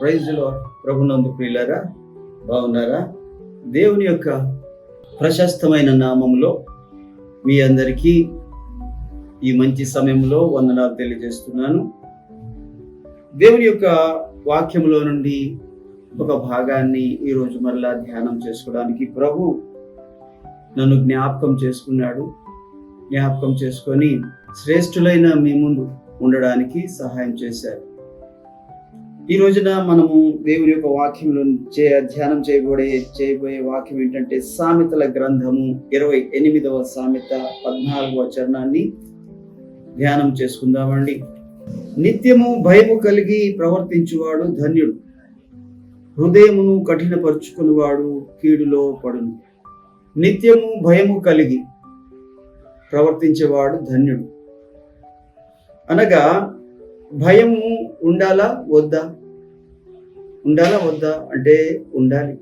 ప్రైజ్లో ప్రభునందు ప్రియులారా బాగున్నారా? దేవుని యొక్క ప్రశస్తమైన నామంలో మీ అందరికీ ఈ మంచి సమయంలో వందనాలు తెలియజేస్తున్నాను. దేవుని యొక్క వాక్యంలో నుండి ఒక భాగాన్ని ఈరోజు మరలా ధ్యానం చేసుకోవడానికి ప్రభు నన్ను జ్ఞాపకం చేసుకున్నాడు. జ్ఞాపకం చేసుకొని శ్రేష్ఠులైన మీ ముందు ఉండడానికి సహాయం చేశారు ఈ రోజున మనము దేవుని యొక్క వాక్యంలో చే ధ్యానం చేయబోయే చేయబోయే వాక్యం ఏంటంటే సామెతల గ్రంథము ఇరవై ఎనిమిదవ సామెత పద్నాలుగవ చరణాన్ని ధ్యానం చేసుకుందామండి. నిత్యము భయము కలిగి ప్రవర్తించువాడు ధన్యుడు. హృదయమును కఠినపరుచుకునివాడు కీడులో పడును. నిత్యము భయము కలిగి ప్రవర్తించేవాడు ధన్యుడు. అనగా భయము ఉండాలా వద్దా? ఉండాలా వద్దా అంటే ఉండాలి.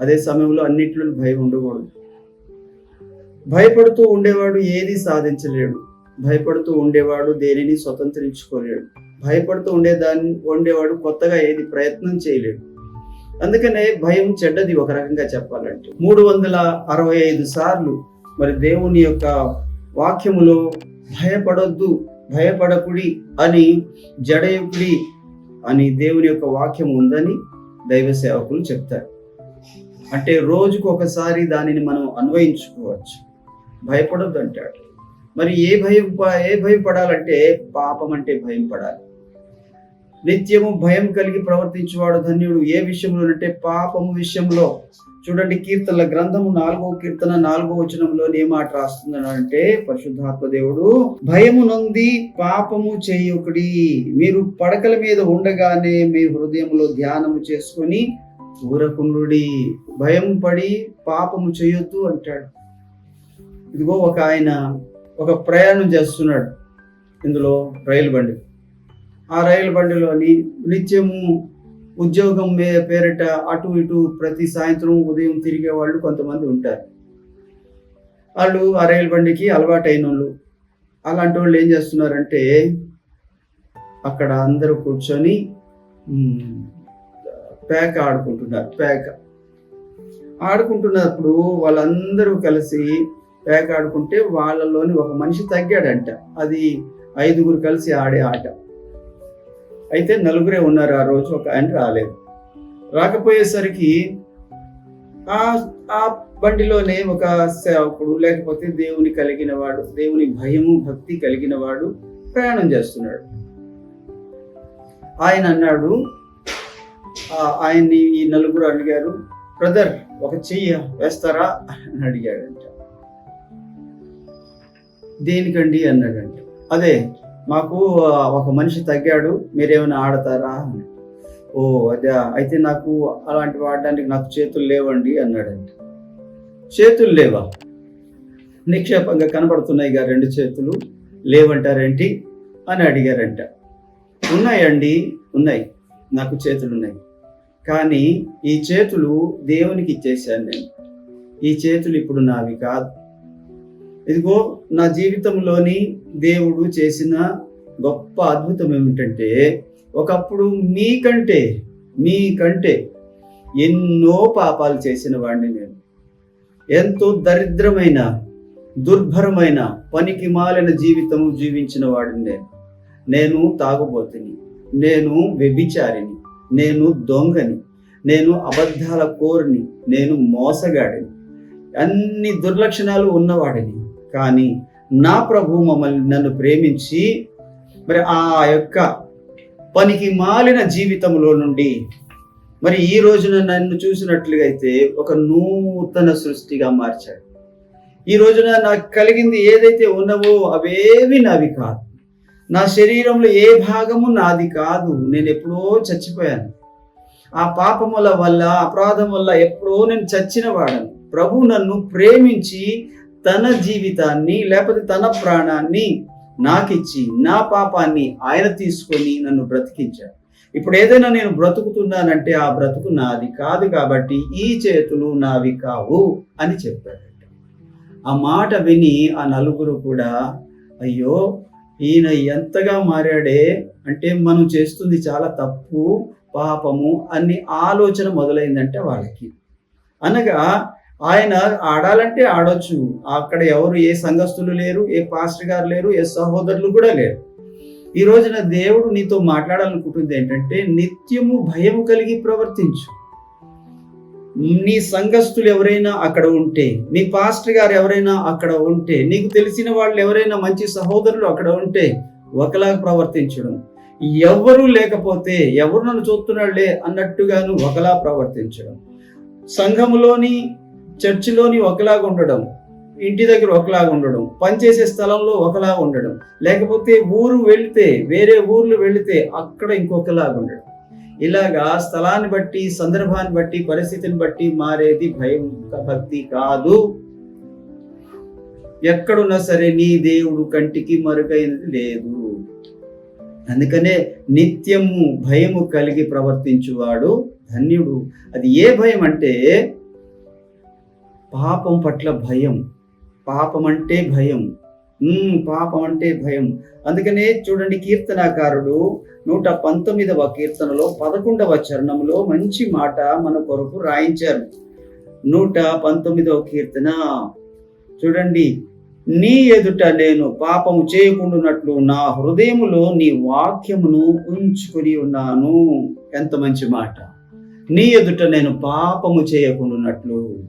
అదే సమయంలో అన్నిట్లో భయం ఉండకూడదు. భయపడుతూ ఉండేవాడు ఏది సాధించలేడు. భయపడుతూ ఉండేవాడు దేనిని స్వతంత్రించుకోలేడు. భయపడుతూ ఉండేదాన్ని ఉండేవాడు కొత్తగా ఏది ప్రయత్నం చేయలేడు. అందుకనే భయం చెడ్డది ఒక రకంగా చెప్పాలంటే. మూడు వందల అరవై ఐదు సార్లు మరి దేవుని యొక్క వాక్యములో భయపడొద్దు భయపడకుడి అని జడయుకుడి అని దేవుని యొక్క వాక్యం ఉందని దైవ సేవకులు చెప్తారు. అంటే రోజుకు ఒకసారి దానిని మనం అన్వయించుకోవచ్చు. భయపడొద్దు అంటాడు మరి ఏ భయం ఏ భయపడాలంటే పాపం అంటే భయం పడాలి. నిత్యము భయం కలిగి ప్రవర్తించేవాడు ధన్యుడు. ఏ విషయంలో అంటే పాపము విషయంలో. చూడండి కీర్తనల గ్రంథము నాలుగో కీర్తన నాలుగో వచనంలో ఏ మాట రాస్తున్నాడు అంటే పరిశుద్ధాత్మ దేవుడు భయము నొంది పాపము చేయొకడి. మీరు పడకల మీద ఉండగానే మీ హృదయంలో ధ్యానము చేసుకొని ఊరకుండుడి. భయం పడి పాపము చేయొద్దు అంటాడు. ఇదిగో ఒక ఆయన ఒక ప్రయాణం చేస్తున్నాడు. ఇందులో రైలు బండి. ఆ రైలు బండిలోని నిత్యము ఉద్యోగం మే పేరిట అటు ఇటు ప్రతి సాయంత్రం ఉదయం తిరిగే వాళ్ళు కొంతమంది ఉంటారు. వాళ్ళు ఆ రైలు బండికి అలవాటైన వాళ్ళు అలాంటి వాళ్ళు ఏం చేస్తున్నారంటే అక్కడ అందరూ కూర్చొని మ్, పేక ఆడుకుంటున్నారు పేక. ఆడుకుంటున్నప్పుడు వాళ్ళందరూ కలిసి పేక ఆడుకుంటే వాళ్ళలోని ఒక మనిషి తగ్గాడంట. అది ఐదుగురు కలిసి ఆడే ఆట. అయితే నలుగురే ఉన్నారు ఆ రోజు ఒక ఆయన రాలేదు. రాకపోయేసరికి ఆ ఆ బండిలోనే ఒక సేవకుడు లేకపోతే దేవుని కలిగిన వాడు దేవుని భయము భక్తి కలిగిన వాడు ప్రయాణం చేస్తున్నాడు. ఆయన అన్నాడు ఆయన్ని ఈ నలుగురు అడిగారు బ్రదర్ ఒక చెయ్యి వేస్తారా? అని అడిగాడంట. దేనికండి? అన్నాడంట. అదే మాకు ఒక మనిషి తగ్గాడు మీరేమైనా ఆడతారా అని. ఓ అదే అయితే నాకు అలాంటి వాడడానికి నాకు చేతులు లేవండి అన్నాడండి చేతులు లేవా? నిక్షేపంగా కనబడుతున్నాయిగా రెండు చేతులు. లేవంటారేంటి అని అడిగారంట. ఉన్నాయండి ఉన్నాయి. నాకు చేతులు ఉన్నాయి కానీ ఈ చేతులు దేవునికి ఇచ్చేసాను నేను. ఈ చేతులు ఇప్పుడు నావి కాదు. ఇదిగో నా జీవితంలోని దేవుడు చేసిన గొప్ప అద్భుతం ఏమిటంటే ఒకప్పుడు మీకంటే మీకంటే ఎన్నో పాపాలు చేసిన వాడిని నేను. ఎంతో దరిద్రమైన దుర్భరమైన పనికి మాలిన జీవితము జీవించిన వాడిని నేను. నేను తాగుబోతుని నేను వ్యభిచారిని నేను దొంగని నేను అబద్ధాల కోరిని నేను మోసగాడిని. అన్ని దుర్లక్షణాలు ఉన్నవాడిని. కానీ నా ప్రభు మమ్మల్ని నన్ను ప్రేమించి మరి ఆ యొక్క పనికి మాలిన జీవితంలో నుండి మరి ఈ రోజున నన్ను చూసినట్లుగా అయితే ఒక నూతన సృష్టిగా మార్చాడు. ఈ రోజున నాకు కలిగింది ఏదైతే ఉన్నవో అవేవి నావి కాదు. నా శరీరంలో ఏ భాగము నాది కాదు. నేను ఎప్పుడో చచ్చిపోయాను. ఆ పాపముల వల్ల అపరాధం వల్ల ఎప్పుడో నేను చచ్చిన వాడను. ప్రభు నన్ను ప్రేమించి తన జీవితాన్ని లేకపోతే తన ప్రాణాన్ని నాకిచ్చి నా పాపాన్ని ఆయన తీసుకొని నన్ను బ్రతికించాడు. ఇప్పుడు ఏదైనా నేను బ్రతుకుతున్నానంటే ఆ బ్రతుకు నాది కాదు కాబట్టి ఈ చేతులు నావి కావు అని చెప్పాడట. ఆ మాట విని ఆ నలుగురు కూడా అయ్యో ఈయన ఎంతగా మారాడే? అంటే మనం చేస్తుంది చాలా తప్పు పాపము అన్ని ఆలోచన మొదలైందంటే వాళ్ళకి. అనగా ఆయన ఆడాలంటే ఆడొచ్చు. అక్కడ ఎవరు ఏ సంఘస్థులు లేరు ఏ పాస్టర్ గారు లేరు ఏ సహోదరులు కూడా లేరు. ఈ రోజున దేవుడు నీతో మాట్లాడాలనుకుంటుంది ఏంటంటే నిత్యము భయము కలిగి ప్రవర్తించు. నీ సంఘస్థులు ఎవరైనా అక్కడ ఉంటే నీ పాస్టర్ గారు ఎవరైనా అక్కడ ఉంటే నీకు తెలిసిన వాళ్ళు ఎవరైనా మంచి సహోదరులు అక్కడ ఉంటే ఒకలాగా ప్రవర్తించడం. ఎవరు లేకపోతే ఎవరు నన్ను చూస్తున్నాళ్ళే అన్నట్టుగాను ఒకలా ప్రవర్తించడం. సంఘములోని చర్చిలోని ఒకలాగా ఉండడం ఇంటి దగ్గర ఒకలాగా ఉండడం పనిచేసే స్థలంలో ఒకలాగా ఉండడం లేకపోతే ఊరు వెళితే వేరే ఊర్లు వెళితే అక్కడ ఇంకొకలాగా ఉండడం. ఇలాగా స్థలాన్ని బట్టి సందర్భాన్ని బట్టి పరిస్థితిని బట్టి మారేది భయం భక్తి కాదు. ఎక్కడున్నా సరే నీ దేవుడు కంటికి మరుగైనది లేదు. అందుకనే నిత్యము భయము కలిగి ప్రవర్తించువాడు ధన్యుడు. అది ఏ భయం అంటే పాపం పట్ల భయం. పాపం అంటే భయం. పాపం అంటే భయం. అందుకనే చూడండి కీర్తనాకారుడు నూట పంతొమ్మిదవ కీర్తనలో పదకొండవ చరణంలో మంచి మాట మన కొరకు రాయించారు. నూట పంతొమ్మిదవ కీర్తన. చూడండి నీ ఎదుట నేను పాపము చేయకుండానట్లు నా హృదయములో నీ వాక్యమును ఉంచుకొని ఉన్నాను. ఎంత మంచి మాట. నీ ఎదుట నేను పాపము చేయకుండానట్లు.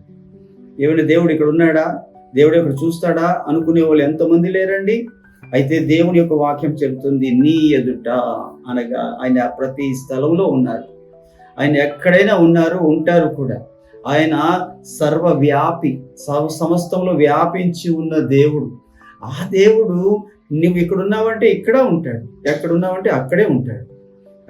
ఏమైనా దేవుడు ఇక్కడ ఉన్నాడా? దేవుడు ఇక్కడ చూస్తాడా? అనుకునే వాళ్ళు ఎంతమంది లేరండి. అయితే దేవుని యొక్క వాక్యం చెబుతుంది నీ ఎదుట అనగా ఆయన ప్రతి స్థలంలో ఉన్నారు. ఆయన ఎక్కడైనా ఉన్నారు ఉంటారు కూడా. ఆయన సర్వవ్యాపి సర్వ సమస్తంలో వ్యాపించి ఉన్న దేవుడు. ఆ దేవుడు నువ్వు ఇక్కడ ఉన్నావంటే ఇక్కడ ఉంటాడు. ఎక్కడ ఉన్నావంటే అక్కడే ఉంటాడు.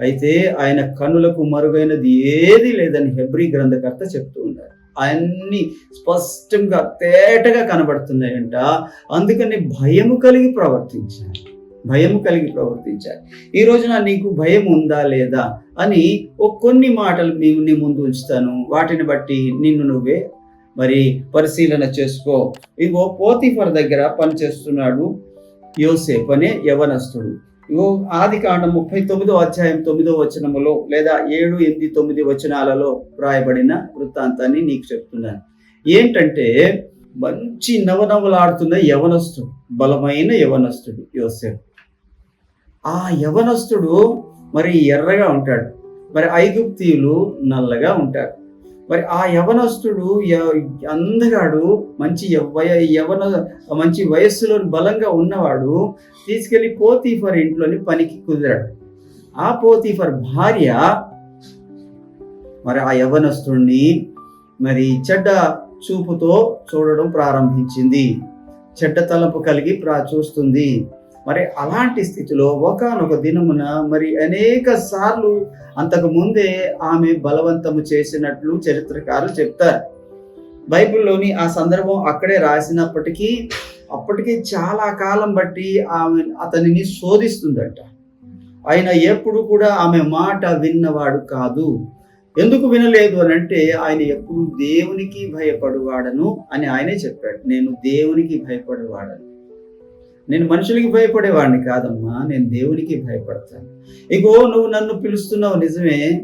అయితే ఆయన కనులకు మరుగైనది ఏది లేదని హెబ్రి గ్రంథకర్త చెప్తూ ఉన్నారు. అన్ని స్పష్టంగా తేటగా కనబడుతున్నాయంట అందుకని భయము కలిగి ప్రవర్తించాలి. భయము కలిగి ప్రవర్తించాలి. ఈ రోజున నీకు భయం ఉందా లేదా అని ఓ కొన్ని మాటలు మేము నీ ముందు ఉంచుతాను. వాటిని బట్టి నిన్ను నువ్వే మరి పరిశీలన చేసుకో. ఇగో పోతిఫర్ దగ్గర పనిచేస్తున్నాడు యోసేపు అనే యవనస్తుడు. ఇగో ఆది కాండం ముప్పై తొమ్మిదో అధ్యాయం తొమ్మిదో వచనములో లేదా ఏడు ఎనిమిది తొమ్మిది వచనాలలో వ్రాయబడిన వృత్తాంతాన్ని నీకు చెప్తున్నాను. ఏంటంటే మంచి నవనవలాడుతున్న యవనస్తుడు బలమైన యవనస్తుడు యోసేపు. ఆ యవనస్తుడు మరి ఎర్రగా ఉంటాడు. మరి ఐగుప్తీయులు నల్లగా ఉంటారు. మరి ఆ యవనస్తుడు అందగాడు మంచి యవన మంచి వయస్సులో బలంగా ఉన్నవాడు తీసుకెళ్ళి పోతీఫర్ ఇంట్లోని పనికి కుదిరాడు. ఆ పోతీఫర్ భార్య మరి ఆ యవనస్తుడిని మరి చెడ్డ చూపుతో చూడడం ప్రారంభించింది. చెడ్డ తలపు కలిగి ప్రా చూస్తుంది. మరి అలాంటి స్థితిలో ఒకానొక దినమున మరి అనేక సార్లు అంతకు ముందే ఆమె బలవంతము చేసినట్లు చరిత్రకారులు చెప్తారు. బైబిల్లోని ఆ సందర్భం అక్కడే రాసినప్పటికీ అప్పటికి చాలా కాలం బట్టి ఆమె అతనిని శోధిస్తుందట. ఆయన ఎప్పుడు కూడా ఆమె మాట విన్నవాడు కాదు. ఎందుకు వినలేదు అని అంటే ఆయన ఎప్పుడు దేవునికి భయపడువాడను అని ఆయనే చెప్పాడు. నేను దేవునికి భయపడేవాడను. నేను మనుషులకి భయపడేవాడిని కాదమ్మా నేను దేవునికి భయపడతాను. ఇగో నువ్వు నన్ను పిలుస్తున్నావు నిజమే.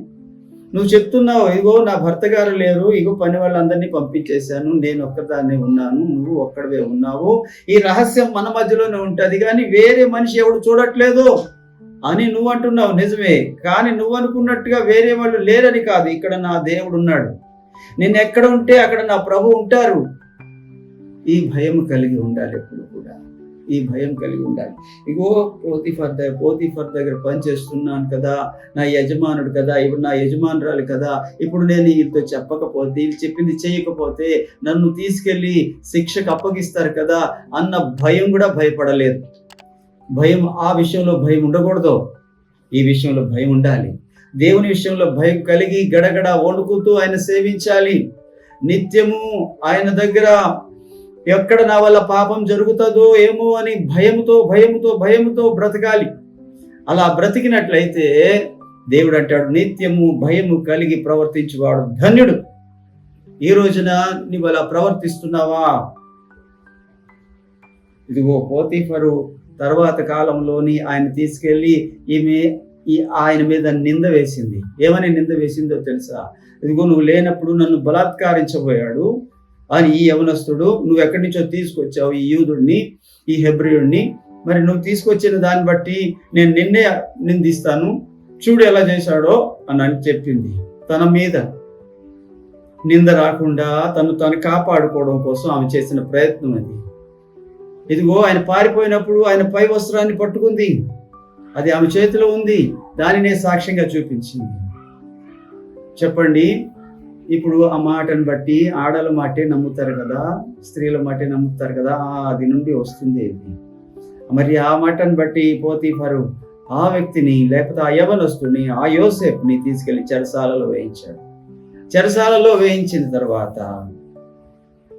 నువ్వు చెప్తున్నావు ఇగో నా భర్త గారు లేరు ఇగో పని వాళ్ళందరినీ పంపించేశాను నేను ఒక్కదాన్నే ఉన్నాను నువ్వు ఒక్కడవే ఉన్నావు. ఈ రహస్యం మన మధ్యలోనే ఉంటుంది కానీ వేరే మనిషి ఎవడు చూడట్లేదు అని నువ్వు అంటున్నావు నిజమే. కానీ నువ్వు అనుకున్నట్టుగా వేరే వాళ్ళు లేరని కాదు ఇక్కడ నా దేవుడు ఉన్నాడు. నేను ఎక్కడ ఉంటే అక్కడ నా ప్రభు ఉంటారు. ఈ భయం కలిగి ఉండాలి ఎప్పుడు ఈ భయం కలిగి ఉండాలి. ఇగో పోతిఫర్ దగ్గర పోతిఫర్ దగ్గర పనిచేస్తున్నాను కదా నా యజమానుడు కదా ఇప్పుడు నా యజమానురాలు కదా ఇప్పుడు నేను వీళ్ళతో చెప్పకపోతే వీళ్ళు చెప్పింది చేయకపోతే నన్ను తీసుకెళ్ళి శిక్షకు అప్పగిస్తారు కదా అన్న భయం కూడా భయపడలేదు. భయం ఆ విషయంలో భయం ఉండకూడదు. ఈ విషయంలో భయం ఉండాలి. దేవుని విషయంలో భయం కలిగి గడగడ వణుకుతూ ఆయన సేవించాలి. నిత్యము ఆయన దగ్గర ఎక్కడ నా వల్ల పాపం జరుగుతుందో ఏమో అని భయముతో భయముతో భయముతో బ్రతకాలి. అలా బ్రతికినట్లయితే దేవుడు అంటాడు నిత్యము భయము కలిగి ప్రవర్తించువాడు ధన్యుడు. ఈ రోజున నీవు అలా ప్రవర్తిస్తున్నావా? ఇదిగో పోతీఫరు తర్వాత కాలంలోని ఆయన తీసుకెళ్ళి ఈమె ఈ ఆయన మీద నింద వేసింది. ఏమని నింద వేసిందో తెలుసా? ఇదిగో నువ్వు లేనప్పుడు నన్ను బలాత్కరించబోయాడు. అని ఈ యవనస్తుడు నువ్వు ఎక్కడి నుంచో తీసుకొచ్చావు ఈ యూదుడిని ఈ హెబ్రియుడిని మరి నువ్వు తీసుకొచ్చిన దాన్ని బట్టి నేను నిన్నే నిందిస్తాను. చూడు ఎలా చేశాడో అని అని చెప్పింది. తన మీద నింద రాకుండా తను తను కాపాడుకోవడం కోసం ఆమె చేసిన ప్రయత్నం అది. ఇదిగో ఆయన పారిపోయినప్పుడు ఆయన పై వస్త్రాన్ని పట్టుకుంది. అది ఆమె చేతిలో ఉంది. దానినే సాక్ష్యంగా చూపించింది. చెప్పండి ఇప్పుడు ఆ మాటను బట్టి ఆడల మాటే నమ్ముతారు కదా స్త్రీల మాటే నమ్ముతారు కదా అది నుండి వస్తుంది ఇది మరి ఆ మాటను బట్టి పోతీఫరు ఆ వ్యక్తిని లేకపోతే ఆ యవనస్తుని ఆ యోసేపుని తీసుకెళ్ళి చెరసాలలో వేయించాడు. చెరసాలలో వేయించిన తర్వాత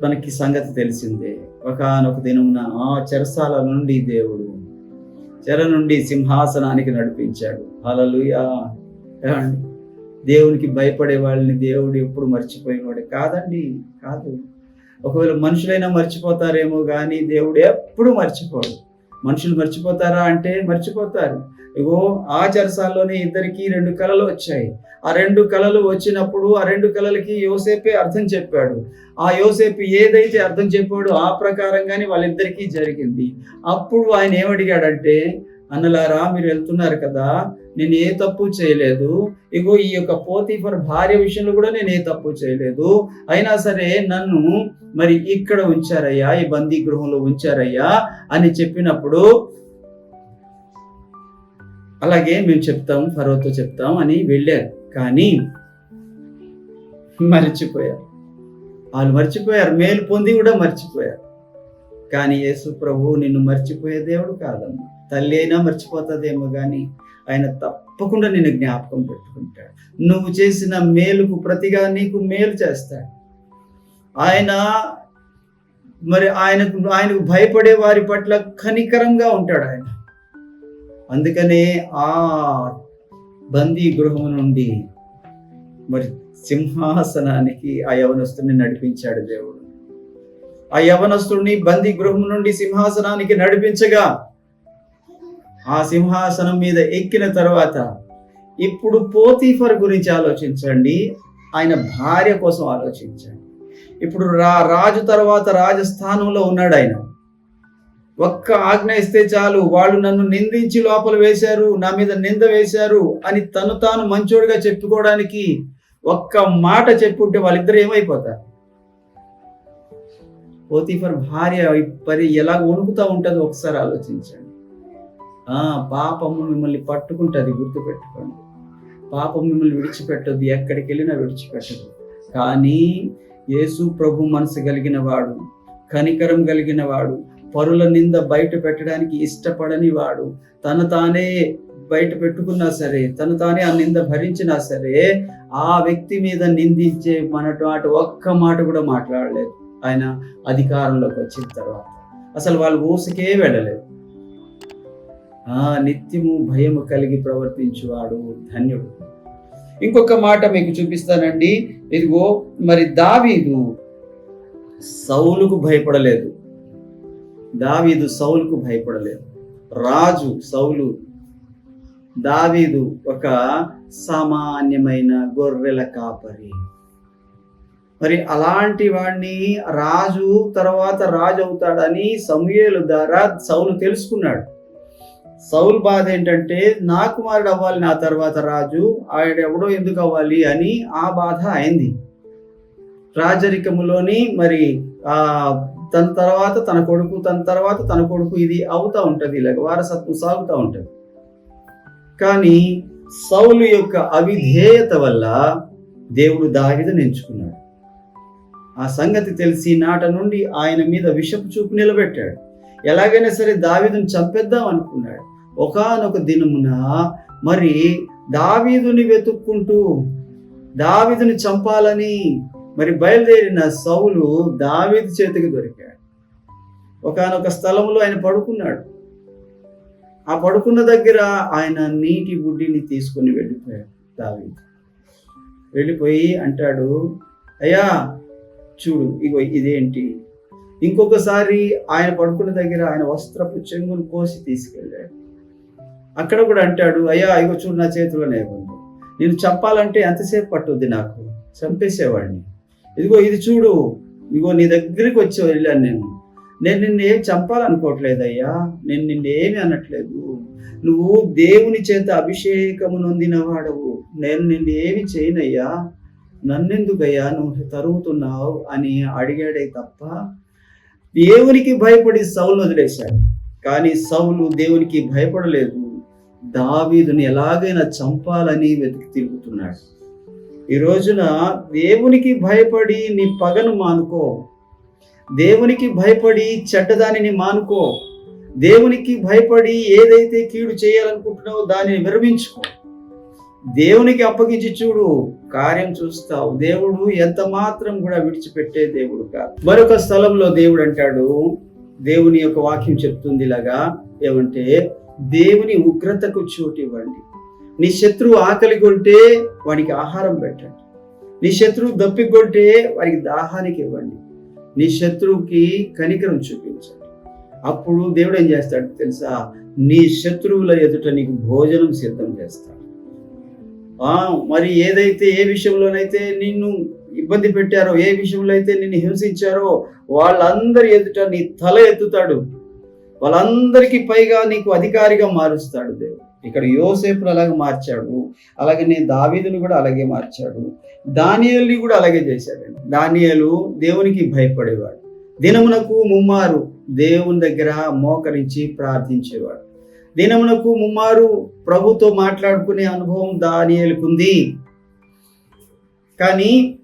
మనకి సంగతి తెలిసిందే. ఒకనొక దినమున ఆ చెరసాల నుండి దేవుడు చెర నుండి సింహాసనానికి నడిపించాడు. అలలుయా ఏమండి? దేవునికి భయపడే వాళ్ళని దేవుడు ఎప్పుడు మర్చిపోయినవాడు కాదండి కాదు. ఒకవేళ మనుషులైనా మర్చిపోతారేమో కానీ దేవుడు ఎప్పుడు మర్చిపోడు. మనుషులు మర్చిపోతారా అంటే మర్చిపోతారు. ఇగో ఆ చెరసాల్లోనే ఇద్దరికి రెండు కళలు వచ్చాయి. ఆ రెండు కళలు వచ్చినప్పుడు ఆ రెండు కళలకి యోసేపే అర్థం చెప్పాడు. ఆ యోసేపు ఏదైతే అర్థం చెప్పాడో ఆ ప్రకారంగానే వాళ్ళిద్దరికీ జరిగింది. అప్పుడు ఆయన ఏమడిగాడంటే అన్నలారా మీరు వెళ్తున్నారు కదా. నేను ఏ తప్పు చేయలేదు. ఇగో ఈ యొక్క పోతీఫర్ భార్య విషయంలో కూడా నేను ఏ తప్పు చేయలేదు. అయినా సరే నన్ను మరి ఇక్కడ ఉంచారయ్యా ఈ బందీ గృహంలో ఉంచారయ్యా అని చెప్పినప్పుడు అలాగే మేము చెప్తాం ఫరోతో చెప్తాం అని వెళ్ళారు. కానీ మర్చిపోయారు. వాళ్ళు మర్చిపోయారు. మేలు పొంది కూడా మర్చిపోయారు. కానీ యేసు ప్రభు నిన్ను మర్చిపోయే దేవుడు కాదమ్మా. తల్లి అయినా మర్చిపోతుందేమో కానీ ఆయన తప్పకుండా నేను జ్ఞాపకం పెట్టుకుంటాడు. నువ్వు చేసిన మేలుకు ప్రతిగా నీకు మేలు చేస్తాడు. ఆయన మరి ఆయనకు ఆయనకు భయపడే వారి పట్ల కనికరంగా ఉంటాడు ఆయన. అందుకనే ఆ బందీ గృహం నుండి మరి సింహాసనానికి ఆ యవనస్తుని నడిపించాడు దేవుడు. ఆ యవనస్తుడిని బందీ గృహం నుండి సింహాసనానికి నడిపించగా ఆ సింహాసనం మీద ఎక్కిన తర్వాత ఇప్పుడు పోతీఫర్ గురించి ఆలోచించండి. ఆయన భార్య కోసం ఆలోచించండి. ఇప్పుడు రా రాజు తర్వాత రాజస్థానంలో ఉన్నాడు ఆయన. ఒక్క ఆజ్ఞ ఇస్తే చాలు. వాళ్ళు నన్ను నిందించి లోపల వేశారు నా మీద నింద వేశారు అని తను తాను మంచోడిగా చెప్పుకోవడానికి ఒక్క మాట చెప్పుంటే వాళ్ళిద్దరు ఏమైపోతారు? పోతీఫర్ భార్య పరి ఎలా వణుకుతూ ఉంటుందో ఒకసారి ఆలోచించండి. పాపము మిమ్మల్ని పట్టుకుంటుంది గుర్తుపెట్టుకోండి. పాపం మిమ్మల్ని విడిచిపెట్టదు ఎక్కడికి వెళ్ళినా విడిచిపెట్టదు. కానీ యేసు ప్రభు మనసు కలిగిన వాడు కనికరం కలిగిన వాడు పరుల నింద బయట పెట్టడానికి ఇష్టపడని వాడు తన తానే బయట పెట్టుకున్నా సరే తను తానే ఆ నింద భరించినా సరే ఆ వ్యక్తి మీద నిందించే మనటువంటి ఒక్క మాట కూడా మాట్లాడలేదు. ఆయన అధికారంలోకి వచ్చిన తర్వాత. అసలు వాళ్ళు ఊసకే వెళ్ళలేదు. ఆ నిత్యము భయము కలిగి ప్రవర్తించువాడు ధన్యుడు. ఇంకొక మాట మీకు చూపిస్తానండి. ఇదిగో మరి దావీదు సౌలుకు భయపడలేదు. దావీదు సౌలుకు భయపడలేదు. రాజు సౌలు దావీదు ఒక సామాన్యమైన గొర్రెల కాపరి. మరి అలాంటి వాడిని రాజు తర్వాత రాజు అవుతాడని సమూయేలు ద్వారా సౌలు తెలుసుకున్నాడు. సౌలు బాధ ఏంటంటే నా కుమారుడు అవ్వాలి నా తర్వాత రాజు ఆయన ఎవడో ఎందుకు అవ్వాలి? అని ఆ బాధ అయింది. రాజరికములోని మరి ఆ తన తర్వాత తన కొడుకు తన తర్వాత తన కొడుకు ఇది అవుతా ఉంటుంది ఇలాగ వారసత్వం సాగుతూ ఉంటుంది. కానీ సౌలు యొక్క అవిధేయత వల్ల దేవుడు దావిదను ఎంచుకున్నాడు. ఆ సంగతి తెలిసి నాట నుండి ఆయన మీద విషపు చూపు నిలబెట్టాడు. ఎలాగైనా సరే దావిదను చంపేద్దాం అనుకున్నాడు. ఒకానొక దినమున మరి దావీదుని వెతుక్కుంటూ దావీదుని చంపాలని మరి బయలుదేరిన సౌలు దావీదు చేతికి దొరికాడు. ఒకానొక స్థలంలో ఆయన పడుకున్నాడు. ఆ పడుకున్న దగ్గర ఆయన నీటి బుడ్డిని తీసుకొని వెళ్ళిపోయాడు దావీదు. వెళ్ళిపోయి అంటాడు అయ్యా చూడు ఇగో ఇదేంటి? ఇంకొకసారి ఆయన పడుకున్న దగ్గర ఆయన వస్త్రపు చెంగును కోసి తీసుకెళ్ళాడు. అక్కడ కూడా అంటాడు అయ్యా ఇగో చూడు నా చేతిలోనే ఉంది. నేను చెప్పాలంటే ఎంతసేపు పట్టుద్ది నాకు? చంపేసేవాడిని. ఇదిగో ఇది చూడు. ఇగో నీ దగ్గరికి వచ్చి వెళ్ళాను నేను. నేను నిన్ను ఏం చంపాలనుకోవట్లేదయ్యా? నేను నిన్ను ఏమి అనట్లేదు. నువ్వు దేవుని చేత అభిషేకము నొందిన వాడవు నేను నిన్ను ఏమి చేయనయ్యా? నన్నెందుకయ్యా నువ్వు తరుగుతున్నావు? అని అడిగాడే తప్ప దేవునికి భయపడి సౌలు వదిలేశాడు. కానీ సౌలు దేవునికి భయపడలేదు. దావీదుని ఎలాగైనా చంపాలని వెతికి తిరుగుతున్నాడు. ఈ రోజున దేవునికి భయపడి నీ పగను మానుకో. దేవునికి భయపడి చెడ్డదానిని మానుకో. దేవునికి భయపడి ఏదైతే కీడు చేయాలనుకుంటున్నావో దానిని విరమించుకో. దేవునికి అప్పగించి చూడు కార్యం చూస్తావు. దేవుడు ఎంత మాత్రం కూడా విడిచిపెట్టే దేవుడు కాదు. మరొక స్థలంలో దేవుడు అంటాడు దేవుని యొక్క వాక్యం చెప్తుంది ఇలాగా ఏమంటే దేవుని ఉగ్రతకు చోటు ఇవ్వండి. నీ శత్రువు ఆకలి కొంటే వానికి ఆహారం పెట్టండి. నీ శత్రువు దప్పికొంటే వారికి దాహానికి ఇవ్వండి. నీ శత్రువుకి కనికరం చూపించండి. అప్పుడు దేవుడు ఏం చేస్తాడు తెలుసా? నీ శత్రువుల ఎదుట నీకు భోజనం సిద్ధం చేస్తాడు. మరి ఏదైతే ఏ విషయంలోనైతే నిన్ను ఇబ్బంది పెట్టారో ఏ విషయంలో అయితే నిన్ను హింసించారో వాళ్ళందరి ఎదుట నీ తల ఎత్తుతాడు. వాళ్ళందరికీ పైగా నీకు అధికారిగా మారుస్తాడు దేవుడు. ఇక్కడ యోసేపును అలాగే మార్చాడు. అలాగే నేను దావీదుని కూడా అలాగే మార్చాడు. దానియల్ని కూడా అలాగే చేశాడు. దానియలు దేవునికి భయపడేవాడు. దినమునకు ముమ్మారు దేవుని దగ్గర మోకరించి ప్రార్థించేవాడు. దినమునకు ముమ్మారు ప్రభుతో మాట్లాడుకునే అనుభవం దానియలుకుంది. కానీ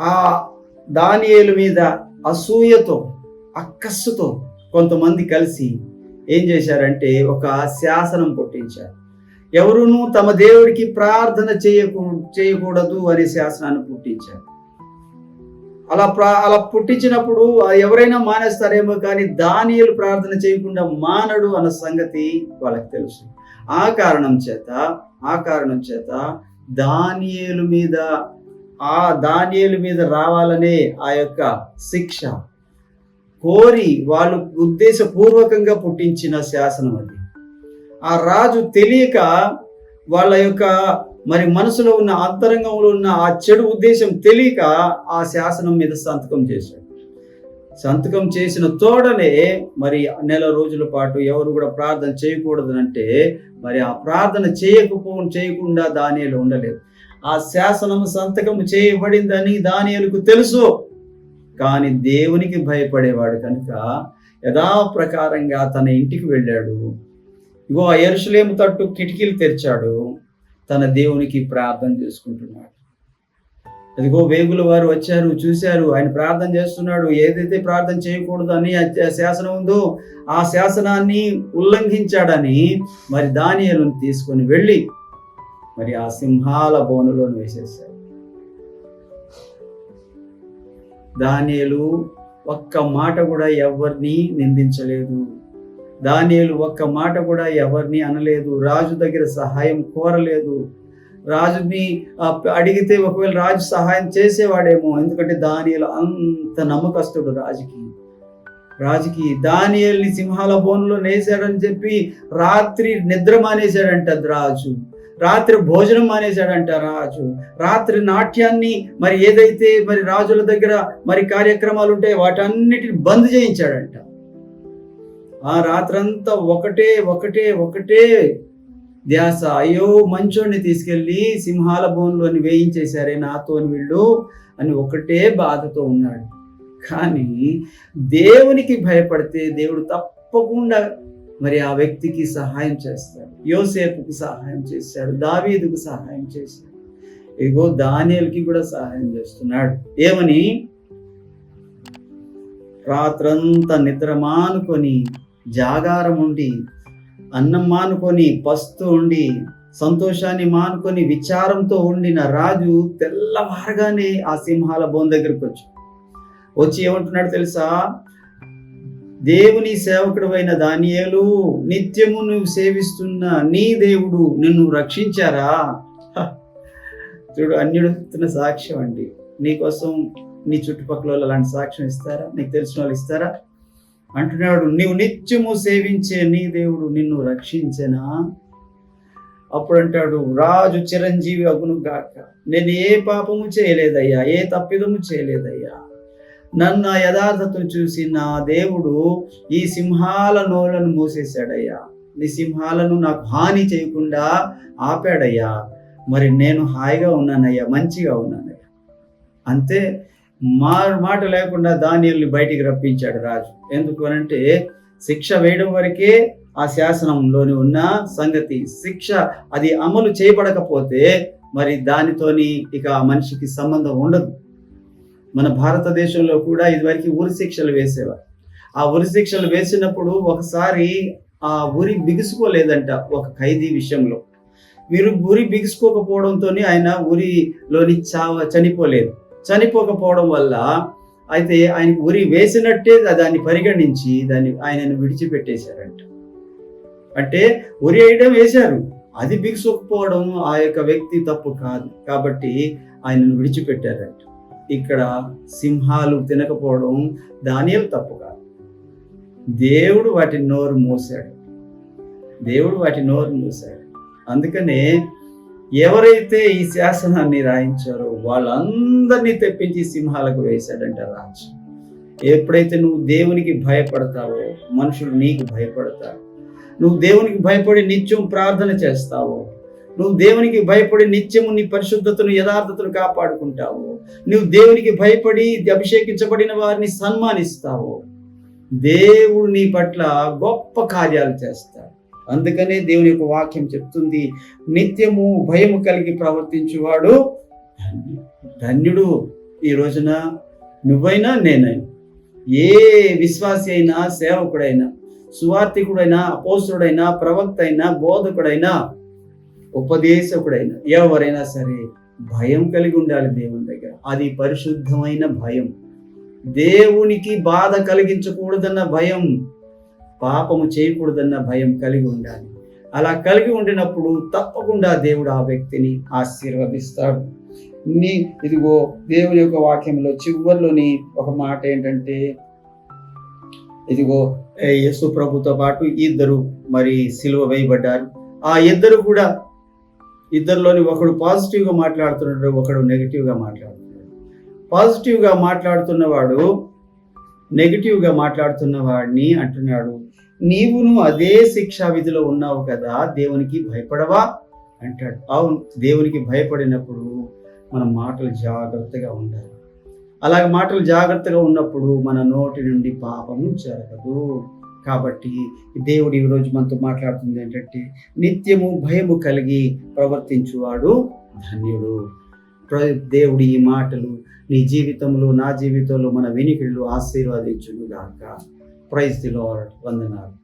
ఆ దానియలు మీద అసూయతో అక్కస్సుతో కొంతమంది కలిసి ఏం చేశారంటే ఒక శాసనం పుట్టించారు ఎవరునూ తమ దేవుడికి ప్రార్థన చేయకూ చేయకూడదు అనే శాసనాన్ని పుట్టించారు. అలా ప్రా అలా పుట్టించినప్పుడు ఎవరైనా మానేస్తారేమో కానీ దానియలు ప్రార్థన చేయకుండా మానడు అన్న సంగతి వాళ్ళకి తెలుసు. ఆ కారణం చేత ఆ కారణం చేత దానియేలు మీద ఆ దానియేలు మీద రావాలనే ఆ యొక్క శిక్ష కోరి వాళ్ళు ఉద్దేశపూర్వకంగా పుట్టించిన శాసనం అది. ఆ రాజు తెలియక వాళ్ళ యొక్క మరి మనసులో ఉన్న అంతరంగంలో ఉన్న ఆ చెడు ఉద్దేశం తెలియక ఆ శాసనం మీద సంతకం చేశాడు. సంతకం చేసిన తోడనే మరి నెల రోజుల పాటు ఎవరు కూడా ప్రార్థన చేయకూడదు అంటే మరి ఆ ప్రార్థన చేయకపో చేయకుండా దానిలో ఉండలేదు. ఆ శాసనం సంతకం చేయబడిందని దానియలకు తెలుసు. కానీ దేవునికి భయపడేవాడు కనుక యథాప్రకారంగా తన ఇంటికి వెళ్ళాడు. ఇగో ఆ ఎరుసలేము తట్టు కిటికీలు తెరిచాడు. తన దేవునికి ప్రార్థన చేసుకుంటున్నాడు. అదిగో వేగుల వారు వచ్చారు చూశారు. ఆయన ప్రార్థన చేస్తున్నాడు. ఏదైతే ప్రార్థన చేయకూడదు అని ఆ శాసనం ఉందో ఆ శాసనాన్ని ఉల్లంఘించాడని మరి దానియలను తీసుకొని వెళ్ళి మరి ఆ సింహాల బోనులోను వేసేశారు. దానియలు ఒక్క మాట కూడా ఎవరిని నిందించలేదు. దానియలు ఒక్క మాట కూడా ఎవరిని అనలేదు. రాజు దగ్గర సహాయం కోరలేదు. రాజుని అడిగితే ఒకవేళ రాజు సహాయం చేసేవాడేమో ఎందుకంటే దానియలు అంత నమ్మకస్తుడు రాజుకి. రాజుకి దానియల్ని సింహాల బోన్లో నేసాడని చెప్పి రాత్రి నిద్ర మానేశాడంట రాజు. రాత్రి భోజనం మానేశాడంట రాజు. రాత్రి నాట్యాన్ని మరి ఏదైతే మరి రాజుల దగ్గర మరి కార్యక్రమాలు ఉంటాయో వాటన్నిటిని బంద్ చేయించాడంట. ఆ రాత్రంతా ఒకటే ఒకటే ఒకటే ధ్యాస. అయ్యో మంచోడిని తీసుకెళ్ళి సింహాల బోన్లోని వేయించేశారే నాతో వీళ్ళు అని ఒకటే బాధతో ఉన్నాడు. కానీ దేవునికి భయపడితే దేవుడు తప్పకుండా మరి ఆ వ్యక్తికి సహాయం చేస్తాడు. యోసేపుకు సహాయం చేశాడు. దావీదుకు సహాయం చేశాడు. ఇగో దానియల్కి కూడా సహాయం చేస్తున్నాడు. ఏమని? రాత్రంతా నిద్ర మానుకొని జాగారం ఉండి అన్నం మానుకొని పస్తు ఉండి సంతోషాన్ని మానుకొని విచారంతో ఉండిన రాజు తెల్లవారగానే ఆ సింహాల బోన్ దగ్గరికి వచ్చి వచ్చి ఏమంటున్నాడు తెలుసా? దేవుని సేవకుడైన దానియేలు నిత్యము నువ్వు సేవిస్తున్న నీ దేవుడు నిన్ను రక్షించారా? చూడు అన్యుడుతున్న సాక్ష్యం అండి. నీకోసం నీ చుట్టుపక్కల అలాంటి సాక్ష్యం ఇస్తారా? నీకు తెలిసిన వాళ్ళు ఇస్తారా? అంటున్నాడు నీవు నిత్యము సేవించే నీ దేవుడు నిన్ను రక్షించనా? అప్పుడు అంటాడు రాజు చిరంజీవి అగును గాక. నేను ఏ పాపము చేయలేదయ్యా. ఏ తప్పిదము చేయలేదయ్యా. నన్ను ఆ యథార్థతను చూసి నా దేవుడు ఈ సింహాల నోలను మూసేశాడయ్యా. ఈ సింహాలను నాకు హాని చేయకుండా ఆపాడయ్యా. మరి నేను హాయిగా ఉన్నానయ్యా మంచిగా ఉన్నానయ్యా. అంతే మా మాట లేకుండా దానిని బయటికి రప్పించాడు రాజు. ఎందుకు అంటే శిక్ష వేయడం వరకే ఆ శాసనంలోని ఉన్న సంగతి శిక్ష అది అమలు చేయబడకపోతే మరి దానితోని ఇక ఆ మనిషికి సంబంధం ఉండదు. మన భారతదేశంలో కూడా ఇదివరకు ఉరి శిక్షలు వేసేవారు. ఆ ఉరి శిక్షలు వేసినప్పుడు ఒకసారి ఆ ఉరి బిగుసుకోలేదంట ఒక ఖైదీ విషయంలో. వీరు ఉరి బిగుసుకోకపోవడంతో ఆయన ఉరిలోని చావ చనిపోలేదు. చనిపోకపోవడం వల్ల అయితే ఆయన ఉరి వేసినట్టే దాన్ని పరిగణించి దాన్ని ఆయనను విడిచిపెట్టేశారంట. అంటే ఉరి వేయడం వేశారు. అది బిగుసుకుపోవడం ఆ యొక్క వ్యక్తి తప్పు కాదు. కాబట్టి ఆయనను విడిచిపెట్టారంట. ఇక్కడ సింహాలు తినకపోవడం దానియం తప్పు కాదు. దేవుడు వాటి నోరు మూసాడు దేవుడు వాటి నోరు మూసాడు అందుకనే ఎవరైతే ఈ శాసనాన్ని రాయించారో వాళ్ళందరినీ తెప్పించి సింహాలకు వేశాడంట రాజు. ఎప్పుడైతే నువ్వు దేవునికి భయపడతావో మనుషులు నీకు భయపడతారు. నువ్వు దేవునికి భయపడి నిత్యం ప్రార్థన చేస్తావో నువ్వు దేవునికి భయపడి నిత్యము నీ పరిశుద్ధతను యథార్థతను కాపాడుకుంటావు. నువ్వు దేవునికి భయపడి అభిషేకించబడిన వారిని సన్మానిస్తావు. దేవుడు నీ పట్ల గొప్ప కార్యాలు చేస్తాడు. అందుకనే దేవుని యొక్క వాక్యం చెప్తుంది నిత్యము భయము కలిగి ప్రవర్తించువాడు ధన్యుడు. ఈ రోజున నువ్వైనా నేనైనా ఏ విశ్వాసి అయినా సేవకుడైనా సువార్థికుడైనా అపోసుడైనా ప్రవక్త అయినా బోధకుడైనా ఉపదేశకుడైన ఎవరైనా సరే భయం కలిగి ఉండాలి దేవుని దగ్గర. అది పరిశుద్ధమైన భయం. దేవునికి బాధ కలిగించకూడదన్న భయం పాపము చేయకూడదన్న భయం కలిగి ఉండాలి. అలా కలిగి ఉండినప్పుడు తప్పకుండా దేవుడు ఆ వ్యక్తిని ఆశీర్వదిస్తాడు. నీ ఇదిగో దేవుని యొక్క వాక్యంలో చివరిలోని ఒక మాట ఏంటంటే ఇదిగో యేసు ప్రభుతో పాటు ఇద్దరు మరి సిలువ వేయబడ్డారు. ఆ ఇద్దరు కూడా ఇద్దరిలోని ఒకడు పాజిటివ్గా మాట్లాడుతున్నాడు ఒకడు నెగిటివ్గా మాట్లాడుతున్నాడు. పాజిటివ్గా మాట్లాడుతున్నవాడు నెగిటివ్గా మాట్లాడుతున్న వాడిని అంటున్నాడు నీవును అదే శిక్షా విధిలో ఉన్నావు కదా దేవునికి భయపడవా? అంటాడు. అవును దేవునికి భయపడినప్పుడు మన మాటలు జాగ్రత్తగా ఉండాలి. అలాగే మాటలు జాగ్రత్తగా ఉన్నప్పుడు మన నోటి నుండి పాపము జరగదు. కాబట్టి దేవుడు ఈరోజు మనతో మాట్లాడుతుంది ఏంటంటే నిత్యము భయము కలిగి ప్రవర్తించువాడు ధన్యుడు. ప్ర- దేవుడి ఈ మాటలు నీ జీవితంలో నా జీవితంలో మన వెనికిళ్ళు ఆశీర్వదించును గాక ప్రైజ్ ది లార్డ్. వందనాలు.